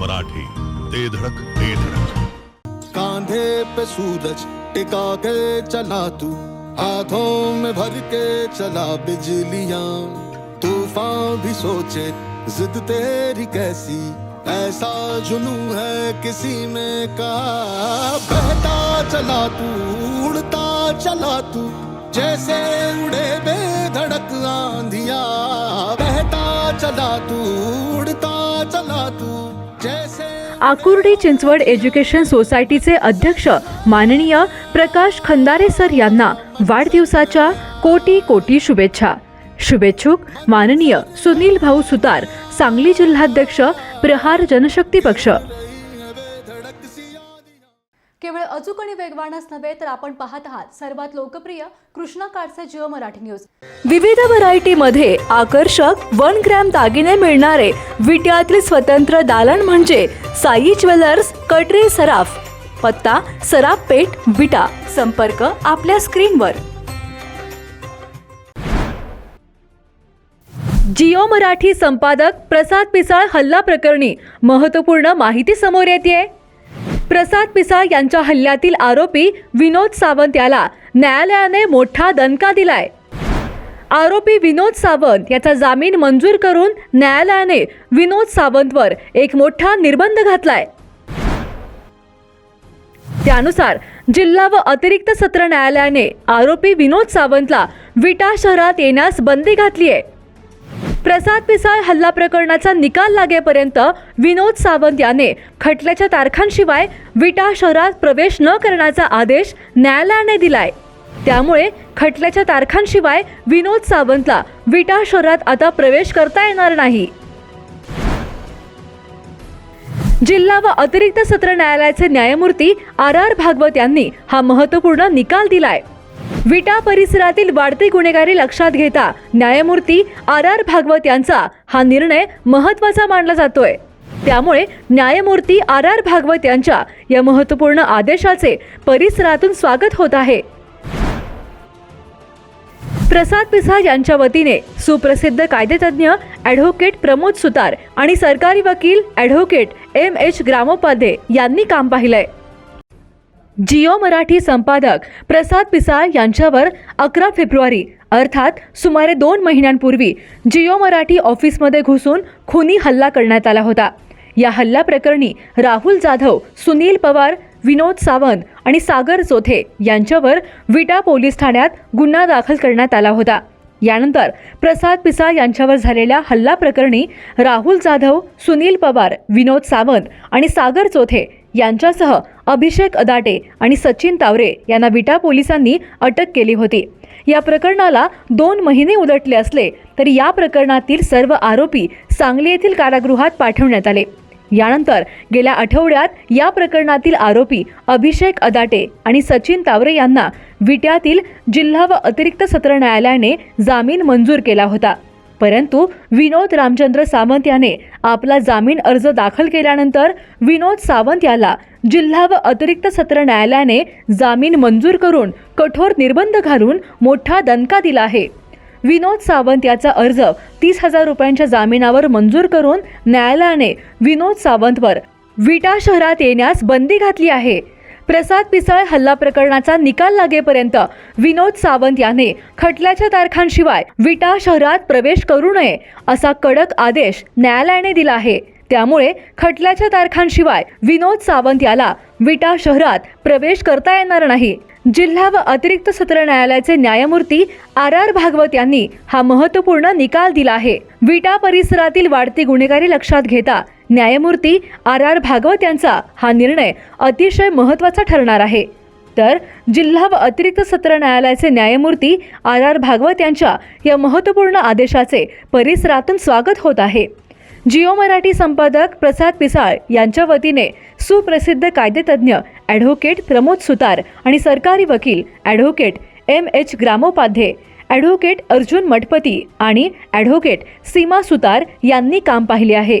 मराठी, ते धडक ते धडक. कांधे पे सूरज टिका के चला तू, हाथों में भर के चला बिजलियाँ। तूफ़ान भी सोचे, जिद तेरी कैसी? ऐसा जुनू है किसी में का बहता चला तू, उड़ता चला तू, जैसे उड़े बेधड़क आंधिया। बहता चला तू, उड़ता चला तू आकुर्डी चिंचवड एज्युकेशन सोसायटीचे अध्यक्ष माननीय प्रकाश खंदारे सर यांना वाढदिवसाच्या कोटी कोटी शुभेच्छा. शुभेच्छुक माननीय सुनील भाऊ सुतार सांगली जिल्हाध्यक्ष प्रहार जनशक्ती पक्ष. केवळ अचूक आणि वेगवानच नव्हे तर आपण पाहत आहात सर्वात लोकप्रिय कृष्णा काडचे जिओ मराठी न्यूज. विविध व्हरायटीमध्ये आकर्षक वन ग्रॅम दागिने मिळणारे विट्यातील स्वतंत्र दालन म्हणजे साई ज्वेलर्स कटरे सराफ पत्ता सराफ पेठ विटा. संपर्क आपल्या स्क्रीनवर. जिओ मराठी संपादक प्रसाद पिसाळ हल्ला प्रकरणी महत्त्वपूर्ण माहिती समोर येते प्रसाद पिसाळ यांच्या हल्ल्यातील आरोपी विनोद सावंत याला न्यायालयाने मोठा दणका दिलाय. आरोपी विनोद सावंत याचा जामीन मंजूर करून न्यायालयाने विनोद सावंतवर एक मोठा निर्बंध घातलाय. त्यानुसार जिल्हा व अतिरिक्त सत्र न्यायालयाने आरोपी विनोद सावंतला विटा शहरात येण्यास बंदी घातली आहे प्रसाद पिसाळ हल्ला प्रकरणाचा निकाल लागेपर्यंत विनोद सावंत याने खटल्याच्या तारखांशिवाय विटा शहरात प्रवेश न करण्याचा आदेश न्यायालयाने दिलाय. त्यामुळे खटल्याच्या तारखांशिवाय विनोद सावंतला विटा शहरात आता प्रवेश करता येणार नाही. जिल्हा व अतिरिक्त सत्र न्यायालयाचे न्यायमूर्ती आर आर भागवत यांनी हा महत्त्वपूर्ण निकाल दिलाय. विटा परिसरातील वाढती गुन्हेगारी लक्षात घेता न्यायमूर्ती आर आर भागवत यांचा हा निर्णय महत्त्वाचा मानला जातोय. त्यामुळे न्यायमूर्ती आर आर भागवत यांच्या या महत्त्वपूर्ण आदेशाचे परिसरातून स्वागत होत आहे. प्रसाद पिसा यांच्या वतीने सुप्रसिद्ध कायदेतज्ञ ॲडव्होकेट प्रमोद सुतार आणि सरकारी वकील ॲडव्होकेट एम एच ग्रामोपाध्ये यांनी काम पाहिलंय. जिओ मराठी संपादक प्रसाद पिसाळ यांच्यावर अकरा फेब्रुवारी अर्थात सुमारे दोन महिन्यांपूर्वी जिओ मराठी ऑफिसमध्ये घुसून खुनी हल्ला करण्यात आला होता. या हल्ला प्रकरणी राहुल जाधव सुनील पवार विनोद सावंत आणि सागर चोथे यांच्यावर विटा पोलीस ठाण्यात गुन्हा दाखल करण्यात आला होता. यानंतर प्रसाद पिसाळ यांच्यावर झालेल्या हल्ला प्रकरणी राहुल जाधव सुनील पवार विनोद सावंत आणि सागर चोथे यांच्यासह अभिषेक अदाटे आणि सचिन तावरे यांना विटा पोलिसांनी अटक केली होती. या प्रकरणाला दोन महिने उलटले असले तरी या प्रकरणातील सर्व आरोपी सांगली येथील कारागृहात पाठवण्यात आले. यानंतर गेल्या आठवड्यात या प्रकरणातील आरोपी अभिषेक अदाटे आणि सचिन तावरे यांना विट्यातील जिल्हा व अतिरिक्त सत्र न्यायालयाने जामीन मंजूर केला होता. परंतु विनोद रामचंद्र सावंत याने आपला जामीन अर्ज दाखल केल्यानंतर विनोद सावंत याला जिल्हा व अतिरिक्त सत्र न्यायालयाने जामीन मंजूर करून कठोर निर्बंध घालून मोठा दणका दिला आहे. विनोद सावंत याचा अर्ज तीस हजार रुपयांच्या जामिनावर मंजूर करून न्यायालयाने विनोद सावंतवर विटा शहरात येण्यास बंदी घातली आहे. प्रसाद पिसाळ हल्ला प्रकरणाचा निकाल लागेपर्यंत विनोद सावंत याने खटल्याच्या तारखांशिवाय विटा शहरात प्रवेश करू नये असा कडक आदेश न्यायालयाने दिला आहे. त्यामुळे खटल्याच्या तारखांशिवाय विनोद सावंत याला विटा शहरात प्रवेश करता येणार नाही. जिल्हा व अतिरिक्त सत्र न्यायालयाचे न्यायमूर्ती आर आर भागवत यांनी हा महत्त्वपूर्ण निकाल दिला आहे. विटा परिसरातील वाढती गुन्हेगारी लक्षात घेता न्यायमूर्ती आर आर भागवत यांचा हा निर्णय अतिशय महत्त्वाचा ठरणार आहे. तर जिल्हा व अतिरिक्त सत्र न्यायालयाचे न्यायमूर्ती आर आर भागवत यांच्या या महत्त्वपूर्ण आदेशाचे परिसरातून स्वागत होत आहे. जिओ मराठी संपादक प्रसाद पिसाळ यांच्या वतीने सुप्रसिद्ध कायदेतज्ञ ॲडव्होकेट प्रमोद सुतार आणि सरकारी वकील advocate M H Gramopadhye advocate Arjun Mathpati आणि ॲडव्होकेट सीमा सुतार यांनी काम पाहिले आहे.